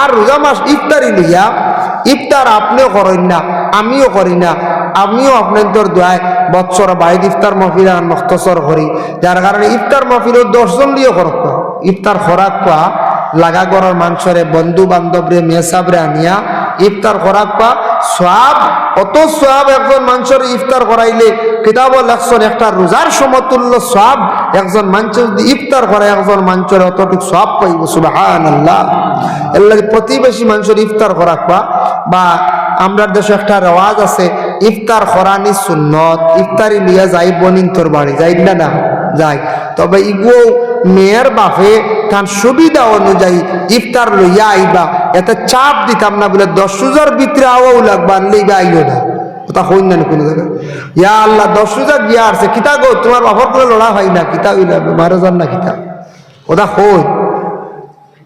আর রোজা মাস ইফতারি লইয়া, ইফতার আপনিও করেন না, আমিও করি না। আমিও আপনাদের দোয়ায় বৎসর বাইদ ইফতার মফিল আর নক্তসর করি। যার কারণে ইফতার মহফিলও দশজন লিও করক ইফতার খরাক লাগা করার মানুষরে বন্ধু বান্ধবরে মেসাবরে আনিয়া ইফতার খোরাক পা সব অত সব একজন মানুষের ইফতার করাইলে কিতাব লেখছেন একটা রোজার সমতুল্য সব একজন মানুষের যদি ইফতার করে একজন মানুষের অতটুকু সব পাইব সুবাহান আল্লাহ এর লাগে প্রতিবেশী মানুষের ইফতার করাক পা বা আমরা দেশে একটা রেওয়াজ আছে, ইফতার খরানি সুন্নত, ইফতারি লিয়া যাই বনিং তোর বাড়ি যাই না? না যাই। তবে ইগো মেয়ের বাপে তার সুবিধা অনুযায়ী ইফতার লইয়া আইবা। এতে চাপ দিতাম না বলে দশ হাজার ভিতরে আওয়াও লাগবা লইবা আইলো না। ওটা হইন না কোনো জায়গায়। ইয়া আল্লাহ, দশ হাজার গিয়া আসছে কিতা গো, তোমার বাপর করে লড়া হয় না, কিতা হইলা বারো হাজার না কিতা। ওটা হই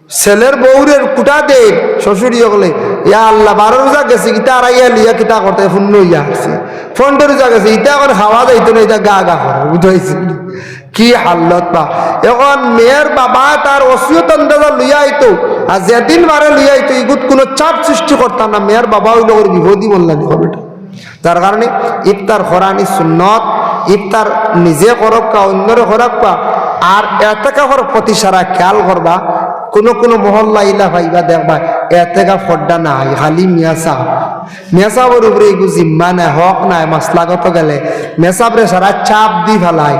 ছেলের বউরের কুটা দে শ্বশুরি হলে ইয়া আল্লাহ, বারো রোজা গেছে ইটা আড়াইয়া লিয়া কিতা করতে শূন্য ইয়া আসছে। ফোনটা রোজা গেছে ইটা এখন খাওয়া যাইতো না এটা গা গা করে, বুঝাইছে। কি হাল্লত বা? এখন মেয়ের বাবা তার অসিয়ত আন্দাজা লইয়া আইতো। আর যেদিন বারে লইয়া আইতো, ইগুত কোনো চাপ সৃষ্টি করতাম না। মেয়ের বাবা হইল ওর বিপদই বললানি হবেটা যার কারণে ইফতার খরানি সুন্নত ইফতার নিজে করক কা অন্যরে করক পা আর এতেকাফর প্রতি সারা খেয়াল করবা কোনো কোনো মহল্লা ইলা ভাইবা দেখবা, এতেকা ফড্ডা নাই, খালি মিয়া সাহ মিয়া সাহেবের উপরে এগু জিম্মা নাই, হক নাই মাসলাগত গেলে। মেসাবরে সারা চাপ দি ফেলায়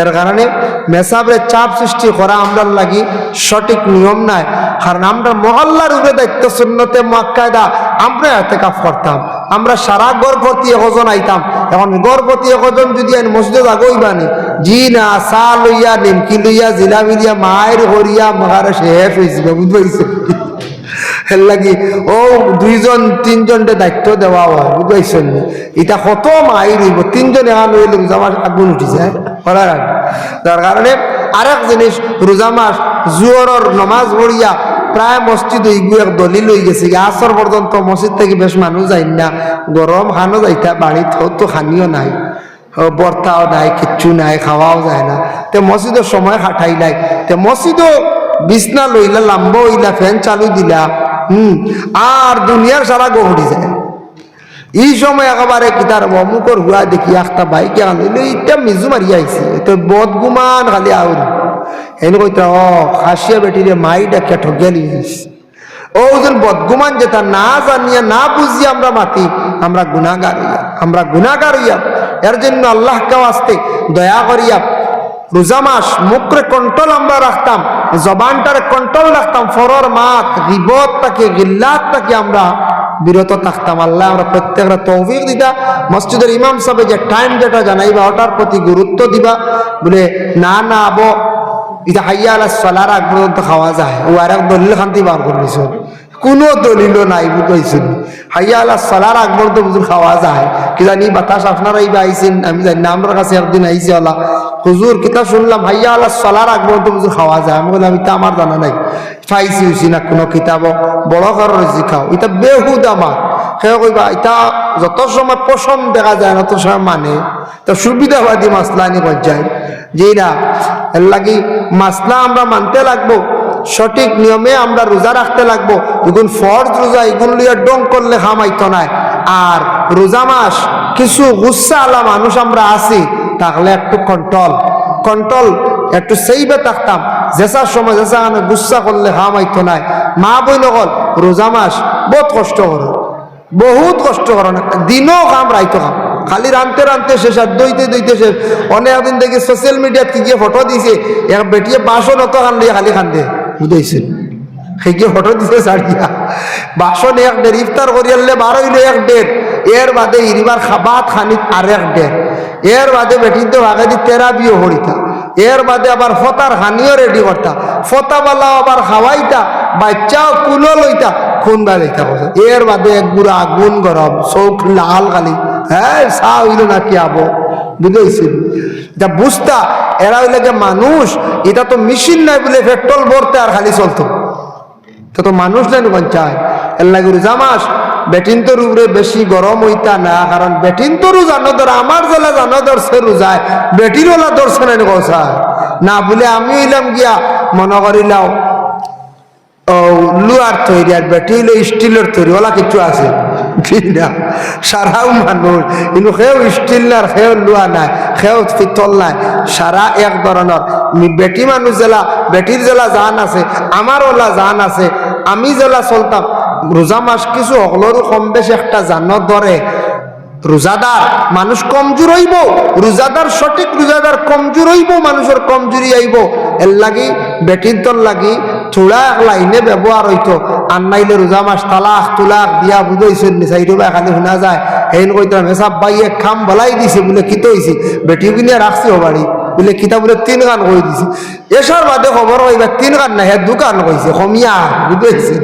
এর কারণে মেসাবরে চাপ সৃষ্টি করা আমরা লাগি সঠিক নিয়ম নাই। কারণ আমরা মহল্লার উপরে দায়িত্ব শূন্যতে মাক্কায়দা আমরা এতে কাপ করতাম। আমরা সারা গর্ভবতী একজন আইতাম। এখন গর্ভবতী একজন যদি আইন মসজিদে আগই বানি, জি না, চা লইয়া, নিমকি লইয়া, জিলাপি লইয়া মায়ের হরিয়া মহারে শেষ হয়েছিল বুঝতে এর লাগি ও দুইজন তিনজনকে দায়িত্ব দেওয়া হয় বুঝতে এটা কত মাই রইব তিনজন এখন রোজা আগুন উঠি যায় করার আগে। যার কারণে আরেক জিনিস রোজা মাস জুয়রর নমাজ পড়িয়া প্রায় মসজিদ এক দলিল হয়ে গেছে আসর পর্যন্ত মসজিদ থেকে বেশ মানুষ যাই না গরম খানো যাইতা বাড়িতে তো খানিও নাই। বর্তাও নাই, কিচ্ছু নাই খাওয়াও যায় না। তে মসজিদের সময় খাটাই নাই। তে মসজিদও বিছনা লইলা, লাম্ব হইলা, ফ্যান চালু দিলা, হুম, আর দুনিয়ার সারা গহড়ি যায়। এই সময় একেবারে কিতার অমুকর হুয়া দেখি একটা বাইকে আনলে ইটা মিজু মারি আইছে তো বদগুমান খালি আউর এনে কইতা ও খাসিয়া বেটিরে মাই ডাকিয়া আইছে ও যেন বদগুমান যেটা না জানিয়া, না বুঝিয়া আমরা মাতি, আমরা গুণাগার হইয়া, আমরা গুণাগার হইয়া, এর জন্য আল্লাহ কেউ আসতে দয়া করিয়া রোজা মাস মুখরে কন্ট্রোল আমরা রাখতাম, জবানটার কন্ট্রোল রাখতাম, ফরর মাত, গিবত তাকে, গিল্লাত তাকে আমরা বিরত থাকতাম। আল্লাহ আমরা প্রত্যেকটা তৌফিক দিতা মসজিদের ইমাম সাহেব যে টাইম যেটা জানাইবা, ওটার প্রতি গুরুত্ব দিবা। বলে, না না, আবো এটা হাইয়া আলা সলার আগ পর্যন্ত খাওয়া যায়। ও আর এক দলিল খান্তি বার করে নিছো কোনো দলিল নাই বুঝাইছেন হাইয়া আলা সলার আগ পর্যন্ত খাওয়া যায়। কি জানি বাতাস আপনারা এই আইছেন, আমি জানি না আমার কাছে একদিন আইসি আলা হুজুর, কিতা শুনলাম? হাইয়া আলা সলার আগ পর্যন্ত বুঝুন খাওয়া যায়। আমি বললাম, এটা আমার জানা নাই। পাইছি হইছি না, কোনো কিতাব। বড় কারও রয়েছি, খাও। এটা বেহুদ আমার। সেয়া কইবা, এটা যত সময় পছন্দ দেখা যায় না তত সময় মানে। তো সুবিধাবাদী মাসলা আনি পর্যায়ে। যে না, এর লাগি মাসলা আমরা মানতে লাগবো। সঠিক নিয়মে আমরা রোজা রাখতে লাগবো। এগুন ফর্জ রোজা এগুন লিয়ে ডং করলে খামাইতো নাই। আর রোজা মাস, কিছু গুসা আলা মানুষ আমরা আছি। তাহলে একটু কন্ট্রোল কন্ট্রোল একটু সেইবে থাকতাম। জেসার সময় জেসা আমি গুসা করলে খামাইতো নাই। মা বই নকল রোজা মাস, বহুত কষ্ট করো, বহুত কষ্ট করো না, দিনও কাম রাইতো কাম। খালি রানতে রানতে শেষ, আর দইতে দইতে শেষ। অনেক দিন দেখি সোশ্যাল মিডিয়াত কি গিয়ে ফটো দিছে, এক বেটিয়ে বাসন অত খান দিয়ে খালি খান্দে বুঝাইছেন? সেই গিয়ে ফটো দিছে সারিয়া বাসন এক ডের ইফতার করি আনলে বারো এক ডের এর বাদে ইরিবার খাবাত খানিত আর এক ডের এর বাদে বেটিতে ভাগে দি তেরা বিয়ে হরিতা, এর বাদে আবার ফতার হানিও রেডি করতা। ফতাবালা আবার খাওয়াইতা বাচ্চাও কুলো লইতা খুন বাজাইতা কথা এর বাদে এক গুড়া আগুন গরম চৌক লাল খালি হ্যাঁ চা হইল না কি আবো? বুঝেছেন এটা বুঝতা, এরা হইলে যে মানুষ, এটা তো মেশিন নাই বলে পেট্রোল ভরতে আর খালি চলতো। তো তো মানুষ নাই পঞ্চায় এর লাগে রোজা মাস বেটিন তো উপরে বেশি গরম হইতা না, কারণ বেটিন তো জানো ধর, আমার জেলা জানো ধরছে রোজায়। বেটির ওলা ধরছে না কথা না বলে আমি হইলাম গিয়া, মনে করিলাম ও, লুয়ার তৈরি আর বেটি হইল স্টিলের তৈরি, ওলা কিছু আছে? না সারাও মানুষ, কিন্তু সেও স্টিল না সেও লুয়া নাই, সেও পিতল নাই, সারা এক ধরনের। বেটি মানুষ জেলা, বেটির জেলা জান আছে, আমার ওলা জান আছে, আমি জেলা চলতাম রোজা মাস কিছু হকলেরও কম বেশ একটা জানত ধরে। রোজাদার মানুষ কমজোর হইব, রোজাদার সঠিক রোজাদার কমজোর হইব, মানুষের কমজোরি আইব। এর লাগি বেটির দল লাগি থোড়া এক লাইনে ব্যবহার হইতো। আর নাইলে রোজা মাস তালাক তুলাক দিয়া বুঝাইছেন বা খালি শুনা যায়। হেন কইতাম হেসাব বাইয়ে খাম, বলাই দিছে বলে কিতো হইছে। বেটি কিনে রাখছি ও বাড়ি। বলে কিতা বলে তিন গান কই দিছি। এসার বাদে খবর হইবা তিন গান না, হে দোকান কইছে কমিয়া বুঝাইছে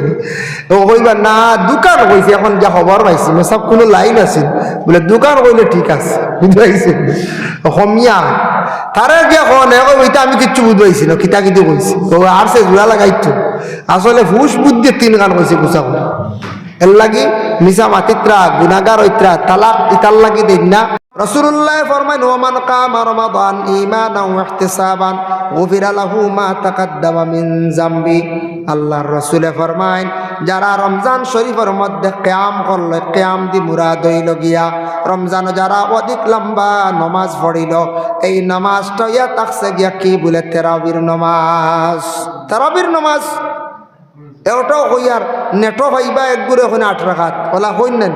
ও কইবা না, দোকান কইছে, এখন যা খবর পাইছি সব কোনো লাইন আছে। বলে, দোকান কইলে ঠিক আছে বুঝাইছে কমিয়া তারে এখন ওইটা আমি কিচ্ছু বুঝাইছি না, কিতা কিতু কইছি। ও আর সে জোড়া লাগাইতো। আসলে হুশ বুদ্ধি তিন গান কইছে গুছা এর লাগি মিসা মাতিত্রা গুনাগার ঐত্রা তালাক ইতার লাগি দেখ না। রসুল্লাহ ফরমান ওমান কাম রমাদান ঈমানাও ইহতিসাবান, গুফিরা লাহু মা তাকাদ্দামা মিন জামবি। আল্লাহর রসুলে ফরমাইন, যারা রমজান শরীফের মধ্যে কিয়াম করল কিয়াম দি মুরাদ হইল গিয়া, রমজান যারা অধিক লম্বা নমাজ পড়িল, এই নামাজটা ইয়া তাকসে গিয়া কি বলে? তেরাবির নমাজ। তেরাবির নমাজ? এটাও হইয়ার নেটো ভাইবা এক গুড়ে ওখানে আট রাখাত ওলা হইন নি?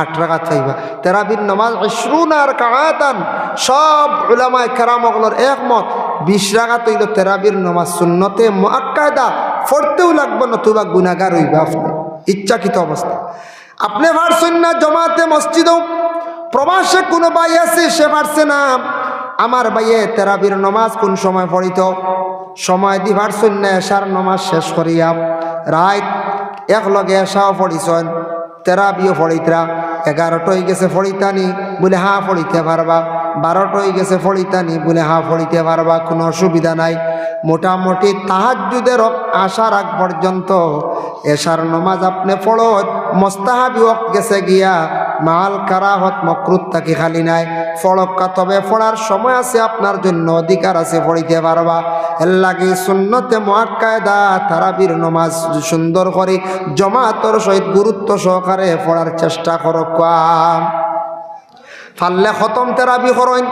আট রাখাত পাইবা তেরাবির নমাজ ইসরুন আর কাহাতান সব উলামায় কেরামগলর একমত, বিশ রাখাত হইল তেরাবির নমাজ শূন্যতে মোয়াক্কায়দা পড়তেও লাগবো নতুবা গুনাগার হইবা আপনি। ইচ্ছাকৃত অবস্থা। আপনি পারছেন না জমাতে মসজিদও। প্রবাসে কোনো ভাই আছে, সে পারছে না। আমার ভাইয়ে তেরাবির নমাজ কোন সময় পড়িত? সময় দিবার শূন্য এশার নমাজ শেষ করিয়া। রাত এক লগে এসাও পড়িছন। তেরাবিও ফলিতরা এগারোটা হয়ে গেছে ফড়িতানি বলে হা ফড়িতে পারবা। বারোটা হয়ে গেছে ফড়িতানি বলে হা ফড়িতে পারবা, কোনো অসুবিধা নাই। মোটামুটি তাহাজুদের আসার আগ পর্যন্ত এশার নমাজ আপনি পড়ত মোস্তাহাবি ওয়াক্ত গেছে গিয়া মাল কারাহত মকরুত তাকে খালি নাই। ফড়ক্কা তবে পড়ার সময় আছে, আপনার জন্য অধিকার আছে পড়িতে পারবা। এর লাগে সুন্নতে মহাকায়দা তারাবির নমাজ সুন্দর করে, জমাতর সহিত গুরুত্ব সহকারে পড়ার চেষ্টা করক ফাললে খতম তেরাবি করেন।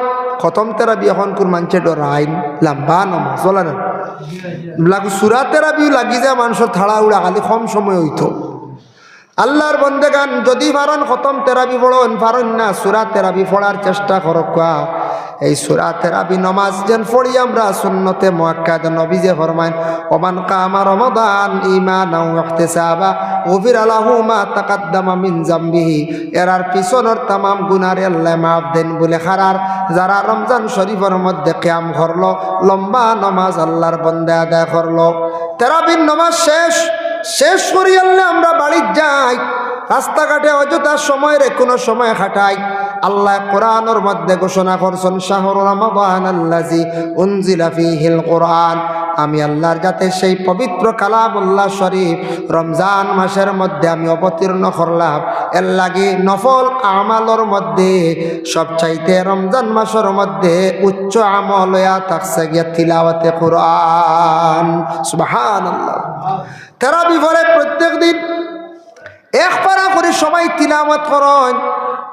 খতম তেরাবি এখন কোন মানুষে ডরাইন লাম্বা নম চলা না লাগু সুরা তেরাবি লাগি যায় মানুষের থাড়া উড়া খালি কম সময় হইতো আল্লাহর বন্দেগান, যদি ভারণ খতম তেরাবি পড়ন ভারণ না সুরা তেরাবি পড়ার চেষ্টা করক এই সুরা তেরাবি নমাজ যেন পড়ি আমরা, সুন্নতে মুআক্কাদ নবী যে ফরমাইন ওমান কামা রমাদান ঈমানাও ইহতিসাবা গফির লাহু মা তাকাদ্দামা মিন জামবিহি, এরার পিছনের তামাম গুনারে আল্লাহ মাফ দেন বলে খারার। যারা রমজান শরীফের মধ্যে কিয়াম করল, লম্বা নমাজ আল্লাহর বন্দে আদায় করল। তেরাবির নমাজ শেষ শেষ করি আল্লাহ আমরা বাড়ির যাই। রাস্তাঘাটে অযথা সময়ের কোনো সময় খাটাই। আল্লাহ কোরআনের মধ্যে ঘোষণা করছেন, শাহর রমাদান আল্লাজি উনজিলা ফিহিল কোরআন। আমি আল্লাহর যাতে সেই পবিত্র কালামুল্লাহ শরীফ রমজান মাসের মধ্যে আমি অবতীর্ণ করলাম। এর লাগে নফল আমালর মধ্যে, সবচাইতে রমজান মাসের মধ্যে উচ্চ আমলয়া থাকছে গিয়া তিলাওয়াতে কোরআন। সুবহানাল্লাহ। তেরা বিফলে প্রত্যেক দিন এক পারা করে সবাই তিলামত করেন।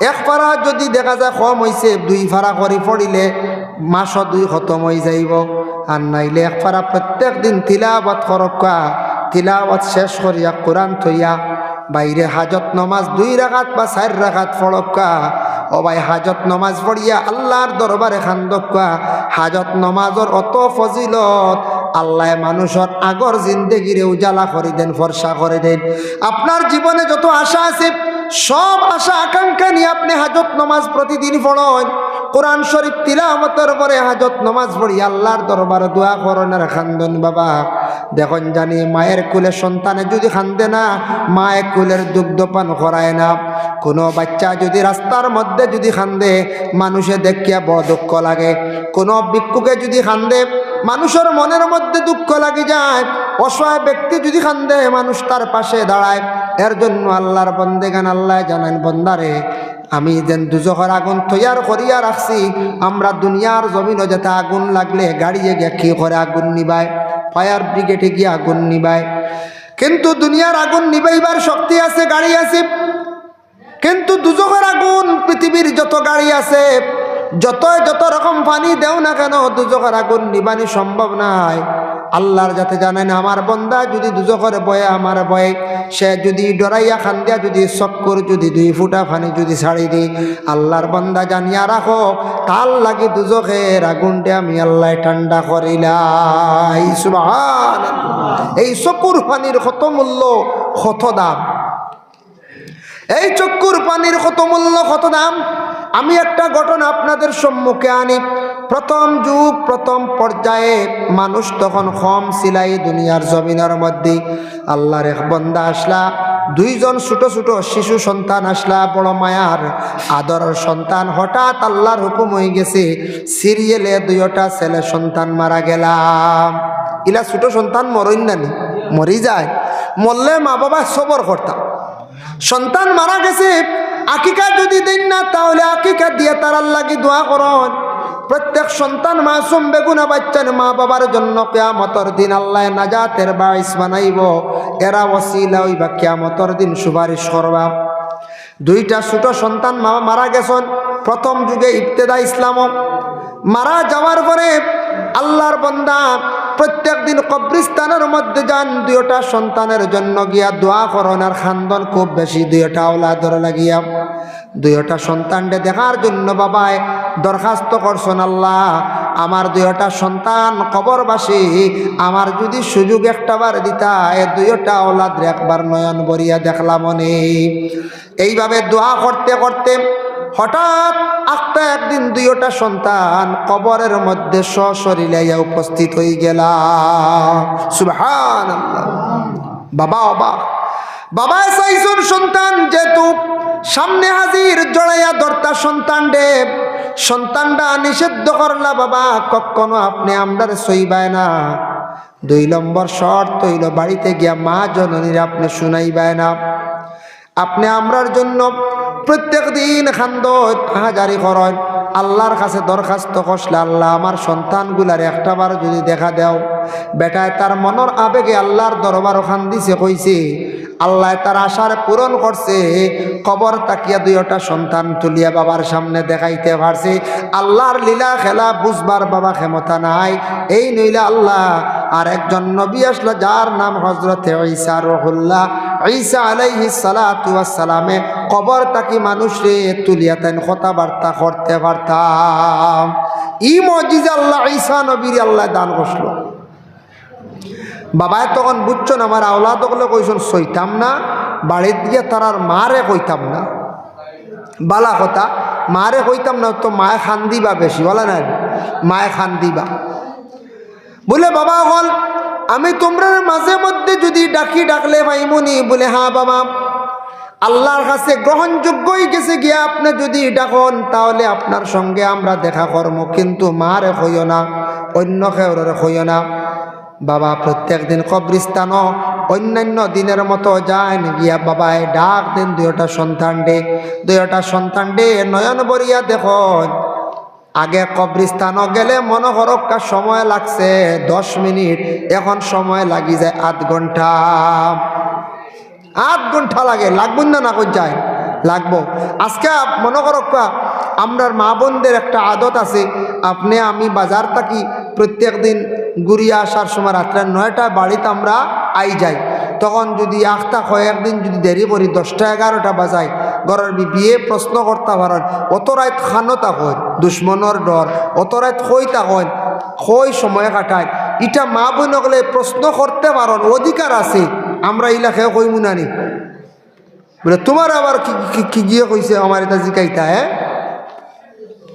এক পারা যদি দেখা যায় কম হয়েছে দুই ফাড়া করে পড়িলে মাস দুই খতম হয়ে যাইব। আর নাইলে এক পারা প্রত্যেক দিন তিলাবত করকা তিলাবত শেষ করিয়া কোরআন থইয়া বাইরে হাজত নমাজ দুই রাখাত বা চার রাখাত ফড়কা ভাই হাজত নমাজ পড়িয়া আল্লাহর দরবারে খান্দকা হাজত নমাজর অত ফজিলত আল্লাহ মানুষের আগর জিন্দেগিরে উজালা করে দেন, ফর্সা করে দেন। আপনার জীবনে যত আশা আছে, সব আশা, আকাঙ্ক্ষা নিয়ে আপনি হাজত নমাজ প্রতিদিন পড়েন। কোরআন শরীফ তিলামতের পরে হাজত নমাজ পড়ি, আল্লাহর দরবারে দোয়া করেন আর খান্দন, বাবা। দেখুন জানি, মায়ের কুলে সন্তানে যদি খান্দে না, মায়ের কুলের দুগ্ধ পান করায় না। কোনো বাচ্চা যদি রাস্তার মধ্যে যদি খান্দে, মানুষে দেখিয়া বড় দুঃখ লাগে। কোনো ভিক্ষুকে যদি খান্দে মানুষের মনের মধ্যে দুঃখ লাগে যায়। অসহায় ব্যক্তি যদি খান্দে মানুষ তার পাশে দাঁড়ায়। এর জন্য আল্লাহর বন্দে গান আল্লাহ জানেন, বন্দারে, আমি যেন দুজখর আগুন তৈয়ার করিয়া রাখছি, আমরা দুনিয়ার জমিনও যাতে আগুন লাগলে গাড়িয়ে গিয়ে কি করে আগুন নিবায়? ফায়ার ব্রিগেডে গিয়ে আগুন নিবায়। কিন্তু দুনিয়ার আগুন নিবাইবার শক্তি আছে, গাড়ি আছে। কিন্তু দুজকের আগুন, পৃথিবীর যত গাড়ি আছে যত যত রকম পানি দেও না কেন দুজকের আগুন নিবানি সম্ভব নাই আল্লাহর যাতে জানেন, আমার বন্দা যদি দুজকের বয়ে, আমার বয়ে। সে যদি ডরাইয়া খান্দিয়া, যদি চক্কর, যদি দুই ফুটা পানি যদি ছাড়ি দিই, আল্লাহর বন্দা জানিয়া রাখো তার লাগি দুজকের আগুনটা আমি আল্লাহ ঠান্ডা সুবহান এই চকুর পানির কত মূল্য কত দাম। এই চক্ষুর পানির কত মূল্য, কত দাম? আমি একটা ঘটনা আপনাদের সম্মুখে আনি। প্রথম যুগ, প্রথম পর্যায়ে মানুষ তখন কম সিলাই দুনিয়ার জমিনের মধ্যে। আল্লাহর এক বন্দা আসলা, দুইজন ছোট ছোট শিশু সন্তান আসলা, বড় মায়ার আদরের সন্তান। হঠাৎ আল্লাহর হুকুম হয়ে গেছে, সিরিয়ালে দুইটা ছেলে সন্তান মারা গেলাম ইলা ছোট সন্তান মরইন নানি মরি যায়। মরলে মা বাবা সবর করতাম। সন্তান মারা গেছে, আকিকা যদি দেন না, তাহলে আকিকা দিয়ে তারার লাগি দোয়া করন। প্রত্যেক সন্তান মাসুম বেগুনা বাচ্চান মা বাবার জন্য কেয়ামতর দিন আল্লাহ নাজাতের বাইস বানাইব। এরা ওসিলা ওই বা কেয়ামতর দিন সুপারিশ করবা। দুইটা ছোট সন্তান মারা গেছেন। প্রথম যুগে ইবতেদা ইসলাম। মারা যাওয়ার পরে আল্লাহর বন্দা প্রত্যেক দিন কবরিস্তানের মধ্যে যান, দুইটা সন্তানের জন্য গিয়া দোয়া করন আর খান্দন খুব বেশি, দুইটা ওলাদর লাগিয়া। দুইটা সন্তানকে দেখার জন্য বাবায় দরখাস্ত করছেন, আল্লাহ, আমার দুইটা সন্তান কবরবাসী, আমার যদি সুযোগ একটাবার দিতা এ দুইটা ওলাদ একবার নয়ন বরিয়া দেখলাম মনে এইভাবে দোয়া করতে করতে হঠাৎ একটা একদিন দুইটা সন্তান কবরের মধ্যে সশরীরে উপস্থিত হয়ে গেলা। বাবা অবাক বাবা চাইছুন সন্তান যেহেতু সামনে হাজির জড়াইয়া ধরতা সন্তান রে, সন্তানটা নিষিদ্ধ করলা, বাবা, কখনো আপনি আমরার সইবায় না। দুই নম্বর শর্ত হইল, বাড়িতে গিয়া মা জননীর আপনি শুনাইবায় না। আপনি আমরার জন্য প্রত্যেক দিন খান্দ হাজারি করেন। আল্লাহর কাছে দরখাস্ত করলে আল্লাহ আমার সন্তানগুলার একটাবার যদি দেখা দেও, বেটায় তার মনের আবেগে আল্লাহর দরবার ওখান দিছে কইছে, আল্লাহ তার আশার পূরণ করছে, কবর তাকিয়া দুইটা সন্তান তুলিয়া বাবার সামনে দেখাইতে পারছে, আল্লাহর লীলা খেলা বুঝবার বাবা ক্ষমতা নাই, এই নইলা আল্লাহ আর একজন নবী আসলো যার নাম হজরত ঈসা রহুল্লাহ। ঈসা আলাইহি সালাতু সালামে কবর তাকি মানুষরে তুলিয়া তেন কথাবার্তা করতে পারতাম ই মজিজা আল্লাহ, ঈসা নবীর আল্লাহ দান করল বাবায় তখন বুঝছেন আমার আওলাদ বলে কইছেন সইতাম না, বাড়ির দিয়ে তারার মারে কইতাম না। বালা কথা, মারে কইতাম না, তো মায়ে খান দিবা বেশি। বলে না মায়ে খান দিবা। বলে বাবা হল আমি তোমরা মাঝে মধ্যে যদি ডাকি, ডাকলে ভাইমনি? বলে হ্যাঁ বাবা। আল্লাহর কাছে গ্রহণযোগ্যই গেছে গিয়া আপনি যদি ডাকন তাহলে আপনার সঙ্গে আমরা দেখা কর্ম কিন্তু মারে হইও না, অন্য খেউরে হইও না। বাবা, প্রত্যেক দিন কবরিস্তানও অন্যান্য দিনের মতো যান গিয়া বাবায় ডাক দেন দুইটা সন্তান ডে। দুইটা সন্তান ডে নয়ন বরিয়া দেখুন আগে কবরিস্তানও গেলে মনোহরক্কা সময় লাগছে, দশ মিনিট। এখন সময় লাগি যায় আধ ঘণ্টা। আধ ঘণ্টা লাগে লাগবেন না না যায়? লাগবো। আজকে মনে করক্কা আমরার মা বোনদের একটা আদত আছে, আপনি আমি বাজার থাকি, প্রত্যেক দিন ঘুরিয়ে আসার সময় রাত্রে নয়টা বাড়িতে আমরা আই যাই। তখন যদি আখটা কয়েকদিন যদি দেরি করি, দশটা, এগারোটা বাজায় ঘরের বিয়ে প্রশ্ন করতে পারেন অত রাত খানো তাকন দুশ্মনের ডর, অত রাত কই তাকন কই? সময় কাটায়। ইটা মা বোন গেলে প্রশ্ন করতে পারেন অধিকার আছে। আমরা ইলাকায় কই মুনানি বলে, তোমার আবার কি গিয়ে কইছে আমার এটা জিকাইতা হ্যাঁ?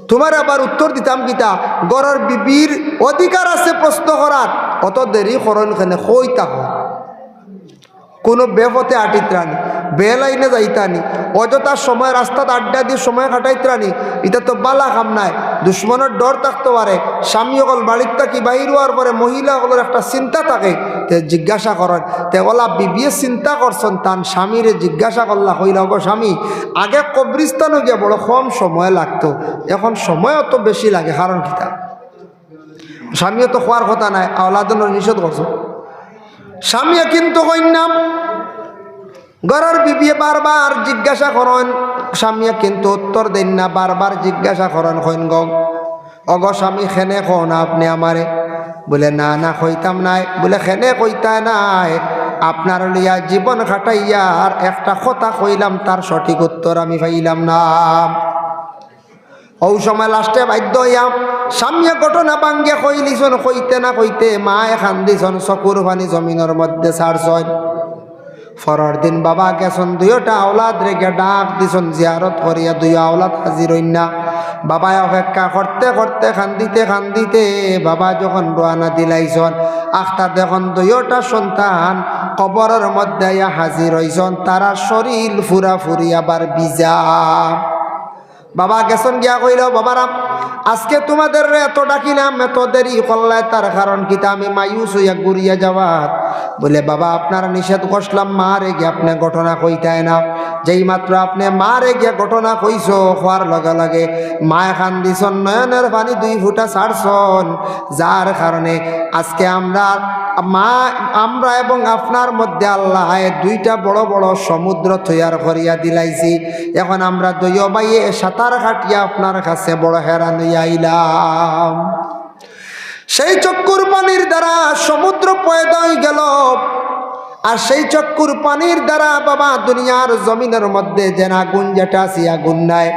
তোমার আবার উত্তর দিতাম কিতা? গড়ের বিবির অধিকার আছে প্রশ্ন করার। অত দেরি করণ খানে কইতা হয় কোনো বেপথে আটিত্রানি বেলাইনে যাইতানি। অযথা সময় রাস্তাত আড্ডা দিয়ে সময় কাটাইত্রানি এটা তো বালা কাম নাই। দুশ্মনের ডর থাকতে পারে। স্বামী অকল বাড়ির থাকি বাহির হওয়ার পরে মহিলাগুলোর একটা চিন্তা থাকে, তে জিজ্ঞাসা করেন তে ওলা বিবিয়ে চিন্তা করছেন তান স্বামীরে জিজ্ঞাসা করলা হইল গো স্বামী, আগে কবরিস্তানও গিয়ে বড় কম সময় লাগতো, এখন সময় অত বেশি লাগে কারণ কিতা? স্বামীও তো খোয়ার কথা নাই আওলাদনের নিষেধ করছ স্বামীয়ে কিন্তু কন্যাম ঘরের বিবিয়ে বারবার জিজ্ঞাসা করেন স্বামীয়ে কিন্তু উত্তর দেন না, বারবার জিজ্ঞাসা করেন, কইন গ, অগ স্বামী খেনে কোন আপনি আমারে? বলে, না না, কইতাম নাই। বলে, খেনে কইতা নাই। আপনার লিয়া জীবন খাটাইয়া আর একটা কথা কইলাম, তার সঠিক উত্তর আমি পাইলাম না। ও সময় লাস্টে বাধ্য হইয়াম স্বামীয়ে ঘটনা বাঙ্গে কইলিছন, কইতে না কইতে মায়ে খান্দিছন চকুর পানি জমিনের মধ্যে ছাড়ছন। ফরর দিন বাবা গেছন দুইটা আওলাদ রেখে ডাক দিছন, জিয়ারত করিয়া দুই আওলাদ হাজির হইন না। বাবায় অপেক্ষা করতে করতে খান্দিতে খান্দিতে বাবা যখন রোয়ানা দিলাইছন আখতা দেখুন দুইটা সন্তান কবরের মধ্যে হাজির হইছন, তারা শরীর ফুরা ফুরি আবার বিজা বাবা গেছন গিয়া কইল, বাবারাম আজকে তোমাদের এত ডাকিলাম, এত দেরি করলায় তার কারণ কিতা আমি মায়ুস হইয়া ঘুরিয়া যাওয়ার বলে, বাবা, আপনার নিষেধ করলাম মারে গিয়ে আপনি ঘটনা কইতায় না। যেই মাত্র আপনি মারে গিয়ে ঘটনা কইস হওয়ার লগে লগে মায় খান দিছন, নয়নের পানি দুই ফুটা ছাড়ছন। যার কারণে আজকে আমরা, মা, আমরা এবং আপনার মধ্যে আল্লাহ দুইটা বড় বড় সমুদ্র তৈয়ার করিয়া দিলাইছি। এখন আমরা দইয় বাইয়ে সাঁতার কাটিয়া আপনার কাছে বড় হেরান আইলাম। সেই চক্কুর পানির দ্বারা সমুদ্র পয়দা গেল। আর সেই চক্কুর পানির দ্বারা বাবা দুনিয়ার জমিনের মধ্যে যেন আগুন যেটা আছে আগুন নাই।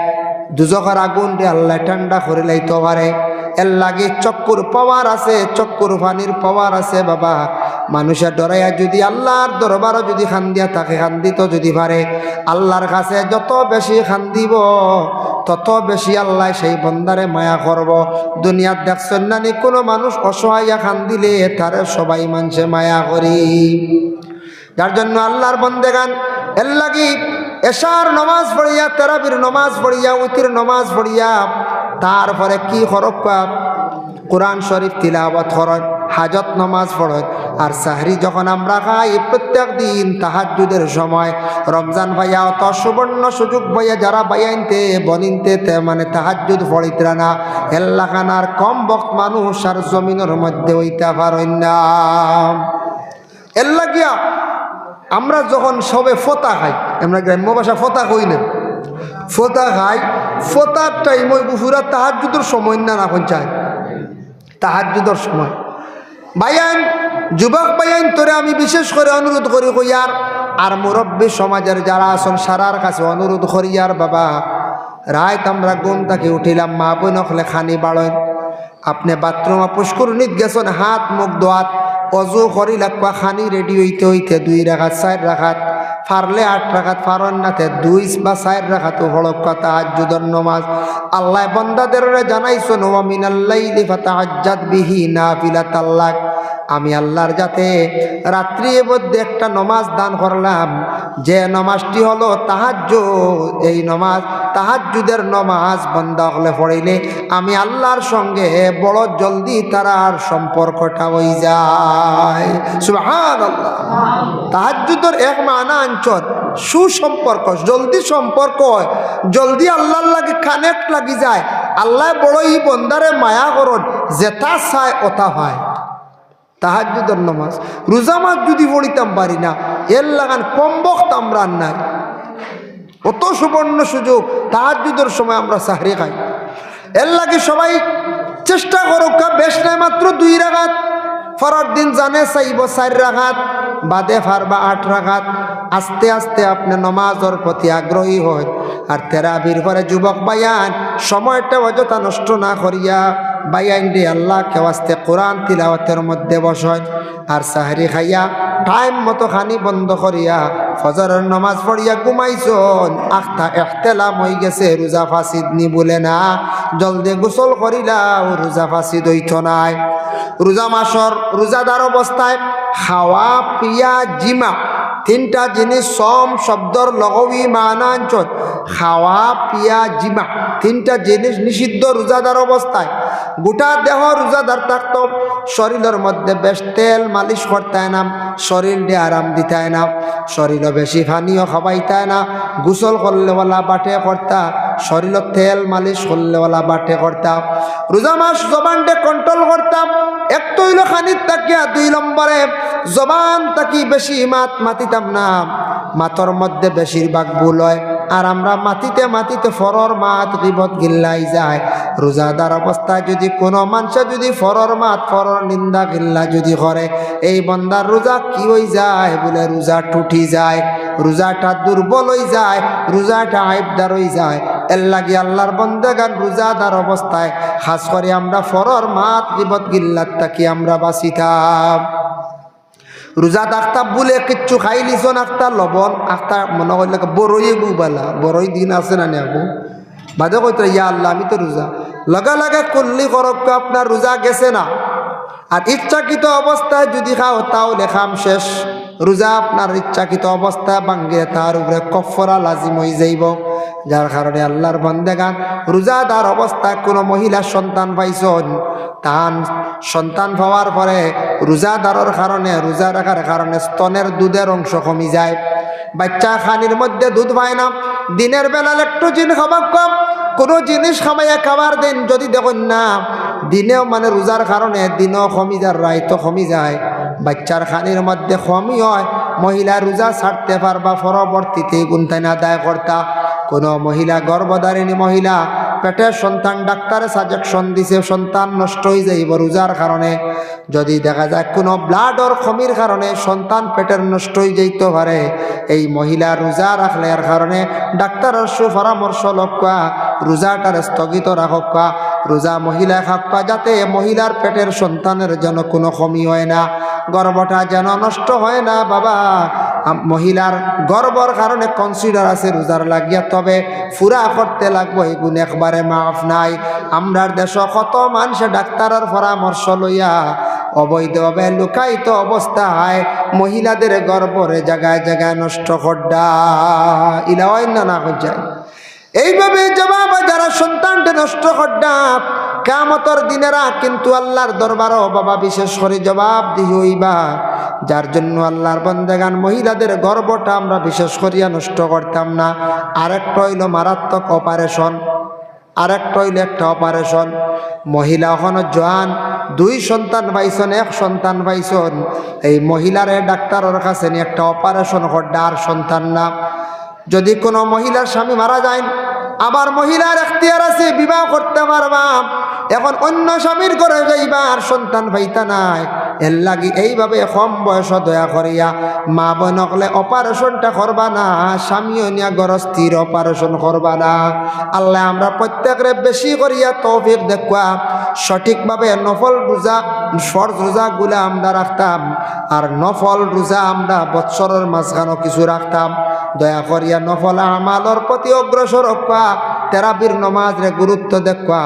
দুজকের আগুন রে আল্লাহ ঠান্ডা করে লাইতে পারে। এর লাগে চক্কুর পাওয়ার আছে চক্কুর পানির পাওয়ার আছে বাবা। মানুষের ডরাইয়া যদি আল্লাহর দরবারও যদি খান্দিয়া থাকে খান্দিত যদি পারে, আল্লাহর কাছে যত বেশি খান্দিব, তত বেশি আল্লাহ সেই বন্দারে মায়া করব। দুনিয়ার দেখছেন নানি কোনো মানুষ অসহায়া খান্দিলে তারে সবাই মানুষে মায়া করি। যার জন্য আল্লাহর বন্দেগান। এর লাগি এশার নমাজ পড়িয়া, তেরাবির নমাজ পড়িয়া, উতির নমাজ পড়িয়া, তারপরে কি হরক্কা কোরআন শরীফ তিলাবত করত হাজত নমাজ পড়ত আর সাহরি যখন আমরা খাই প্রত্যেক দিন তাহাজুদের সময়, রমজান ভাইয়া অত সুবর্ণ সুযোগ ভাইয়া যারা বাইয়াইনতে বনিনতে, তে মানে তাহাজুদ পড়িতরা না। এল্লাখানার কম বক্ত মানুষ আর জমিনের মধ্যে হইতে পারেন না। এর লাগিয়া আমরা যখন সবে ফোতা খাই, আমরা গ্রাম্য ভাষা ফোতা কই না? ফোতা খাই, ফোতার টাইম ওই পুরা তাহাজুদের সময় না এখন চাই। তাহাজুদের সময়। বাইয়ান যুবক বাইয়ান তোরে আমি বিশেষ করে অনুরোধ করি কইয়ার আর মুরব্বী সমাজের যারা আছেন, সারার কাছে অনুরোধ করি, আর বাবা রায় আমরা ঘুম তাকে উঠিলাম, মা বোন খানি বাড়েন আপনি বাথরুমে পুষ্করণীত গেছেন, হাত মুখ দোয়াত অজু করি লাগবা, খানি রেডি হইতে হইতে দুই রাখাত, চার রাখাত, ফারলে আট রাখাত, ফারন নাতে দুই বা চার রাখাত হড়ক আজ্জুদর নমাজ। আল্লাহ বন্দাদের জানাইছো নোয়া মিনাল্লাইলি ফাতা আজ্জাদ বিহি না ফিলা তাল্লাক আমি আল্লাহর যাতে রাত্রির মধ্যে একটা নমাজ দান করলাম। যে নমাজটি হলো তাহাজ্য এই নমাজ, তাহাজ্জুদের নমাজ বন্ধ হলে পড়িলে আমি আল্লাহর সঙ্গে বড় জলদি তারার সম্পর্কটা হয়ে যায়। সুবহান আল্লাহ তাহাজ্জুদের এক মানা অঞ্চল সুসম্পর্ক, জলদি সম্পর্ক জলদি আল্লাহর লাগে কানেক্ট লাগি যায়। আল্লাহ বড়ই বন্দারে মায়া করন, যেটা চায় ওটা হয়। তাহাজুদের নমাজ। রোজা মাস যদি পড়িতাম পারি না, এর লাগান কম বক্ত আমরা নাই। অত সুবর্ণ সুযোগ তাহাজুদের সময় আমরা সাহরে খাই। এর লাগে সবাই চেষ্টা করো কা বেশ নাই মাত্র দুই রাগাত। ফরার দিন জানে চাইব চার রাগাত, বাদে ফারবা আট রাগাত। আস্তে আস্তে আপনি নমাজের প্রতি আগ্রহী হয় আর তেরাবির পরে যুবক বায়ান সময়টা অযথা নষ্ট না করিয়া বাইয়াইন রে আল্লাহ কেওয়াস্তে কোরআন তিলাওয়াতের মধ্যে বসয়, আর সাহারি খাইয়া টাইম মতো খানি বন্ধ করিয়া ফজরের নমাজ পড়িয়া ঘুমাইছন। আখতা এখতেলাম হয়ে গেছে, রোজা ফাঁসিদ নি বলে না, জলদি গোসল করিলাও, রোজা ফাঁসিদ হইত নাই। রোজা মাসর, রোজাদার অবস্থায় খাওয়া, পিয়া, জিমা, তিনটা জিনিস সম শব্দর লগবি মানাঞ্চল, খাওয়া, পিয়া, জিমা, তিনটা জিনিস নিষিদ্ধ রোজাদার অবস্থায়। গোটা দেহ রোজাদার থাকত। শরীরের মধ্যে বেশ তেল মালিশ করতায় না শরীর দিয়ে আরাম দিতায় না, শরীরও বেশি পানিও খাবাইতায় না। গোসল করলে বলা বাটে কর্তা শরীর তেল মালিশ করলেওয়ালা বাটে করতাম রোজা মাস জবানটে কন্ট্রোল করতাম এক তৈল খানিত তাকিয়া দুই নম্বরে, জবান তাকি বেশি মাত মাতিতাম না মাতর মধ্যে বেশিরভাগ ভুল হয়। আর আমরা মাটিতে মাটিতে ফরর মাত, গিবত গিল্লাই যায়। রোজাদার অবস্থায় যদি কোনো মানুষ যদি ফরর মাত, ফরর নিন্দা, গিল্লা যদি করে, এই বন্দার রোজা কি হয়ে যায় বলে রোজা টুটি যায়, রোজাটা দুর্বল হয়ে যায়, রোজাটা আইবদার হয়ে যায়। এর লাগি আল্লাহর বন্দেগান রোজাদার অবস্থায়, খাস করে আমরা ফরর মাত, গিবত গিল্লার তাকি আমরা বাঁচিতাম। রোজা আখতা বলে কিচ্ছু খাই লিছন আখতা, লবণ আখতা, মনে করলে বড়ই বুবালা বড়ই দিন আছে না নে আবু বাদে কইতে ইয়া আল্লাহ আমি তো রোজা লগা লাগা করলি করক আপনার রোজা গেছে না। আর ইচ্ছাকৃত অবস্থায় যদি খাও তাহলে খাম শেষ। রোজা আপনার ইচ্ছাকৃত অবস্থায় ভাঙ্গে তার উপরে কফরা লাজিম হয়ে যাইব। যার কারণে আল্লাহর বন্দেগান রোজাদার অবস্থায় কোনো মহিলার সন্তান পাইছন। তান সন্তান পাওয়ার পরে রোজাদারের কারণে, রোজা রাখার কারণে স্তনের দুধের অংশ কমি যায়। বাচ্চা খানির মধ্যে দুধ পায় না। দিনের বেলা জিনিস খাবার কম, কোনো জিনিস খামাইয়া খাবার দিন যদি দেখুন না, দিনেও মানে রোজার কারণে দিনও কমি যায় রাইতো কমি যায়। বাচ্চার খানির মধ্যে কমই হয়, মহিলা রোজা ছাড়তে পারবা পরবর্তীতে গুনতাই না দায় কর্তা। কোনো মহিলা গর্ভধারিণী মহিলা পেটের সন্তান ডাক্তারে সাজেকশন দিছে, সন্তান নষ্ট হয়ে যাইব রোজার কারণে। যদি দেখা যায় কোনো ব্লাডর খমির কারণে সন্তান পেটের নষ্ট হয়ে যাইতে পারে, এই মহিলা রোজা রাখলে এর কারণে ডাক্তারের সুপরামর্শ লক্ষ্য রোজাটার স্থগিত রাখক রোজা মহিলা খাক্কা যাতে মহিলার পেটের সন্তানের যেন কোনো কমি হয় না, গর্ভটা যেন নষ্ট হয় না, বাবা। মহিলার গর্বর কারণে কনসিডার আছে রোজার লাগিয়া। তবে ফুরা করতে লাগবো এগুন একবারে মাফ নাই। আমরার দেশ কত মানুষে ডাক্তারের পরামর্শ লইয়া অবৈধভাবে লুকায়িত অবস্থায় মহিলাদের গর্বরে জায়গায় জায়গায় নষ্ট করডা ইলা অন্য না যায়। এইভাবে জবাব যারা সন্তানটা নষ্ট করডা কামতর দিনেরা কিন্তু আল্লাহর দরবারও বাবা বিশেষ করে জবাব দিহি হইবা। যার জন্য আল্লাহর বন্দেগান মহিলাদের গর্বটা আমরা বিশেষ করিয়া নষ্ট করতাম না। আরেকটা হইল মারাত্মক অপারেশন। আরেকটা হইল একটা অপারেশন। মহিলা ওখানে জোয়ান, দুই সন্তান পাইছন, এক সন্তান পাইছন। এই মহিলারে ডাক্তারের কাছে একটা অপারেশন আর সন্তান না। যদি কোনো মহিলার স্বামী মারা যায় আবার মহিলার এখতিয়ার আছে, বিবাহ করতে পারবা। এখন অন্য স্বামীর ঘরে যাইবার সন্তান পাইতা নাই। এর লাগি এইভাবে কম বয়স দয়া করিয়া মা বোনকলে অপারেশনটা করবা না, স্বামীও নিয়া গরস্থির অপারেশন করবা না। আল্লাহ আমরা প্রত্যেকরে বেশি করিয়া তৌফিক দেখুয়া, সঠিকভাবে নফল রোজা, ফরজ রোজাগুলা আমরা রাখতাম, আর নফল রোজা আমরা বৎসরের মাঝখানো কিছু রাখতাম। দয়া করিয়া নফল আমালর প্রতি অগ্রসর হওয়া, তেরাবির নমাজরে গুরুত্ব দেখুয়া,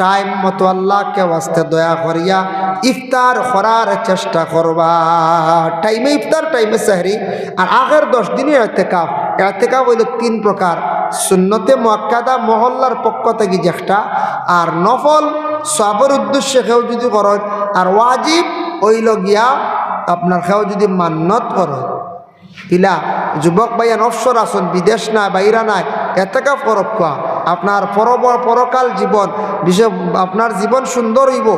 টাইম মতো আল্লাহকে ওয়াস্তে দয়া করিয়া, ইফতার করার চেষ্টা করবা। টাইমে ইফতার টাইমে সাহরি। আর আগের দশ দিনের এতেকাপ এতেকাপ হইল তিন প্রকার। সুন্নতে মক্কাদা মহল্লার পক্ষ থেকে যেটা আর নফল, সবের উদ্দেশ্যে কেউ যদি করেন আর ওয়াজিব হইল গিয়া আপনার কেউ যদি মান্নত করেন ইলা, যুবক ভাইয়া নফসর আসন, বিদেশ নাই, বাইরা নাই এতেকা ফরক কোয়া? আপনার পরকাল জীবন, বিশেষ আপনার জীবন সুন্দর হইব।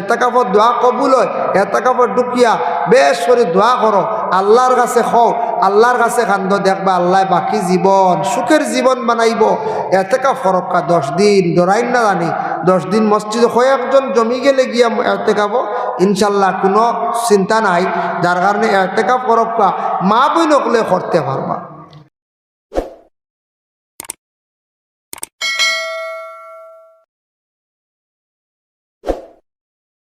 এতেকাফর দোয়া কবুল হয় এতেকাফর ডুকিয়া বেশ করে দোয়া করো। আল্লাহর কাছে খও, আল্লাহর কাছে কান্দ দেখবা আল্লাহ বাকি জীবন, সুখের জীবন বানাইব। এতেকা ফরক্কা দশ দিন, ধরাইন না জানি। দশ দিন মসজিদে কয়েকজন জমি গেলে গিয়া এতেকাবো ইনশাল্লাহ কোনো চিন্তা নাই। যার কারণে এতেকা ফরক্কা মা বই নকলে করতে পারবা।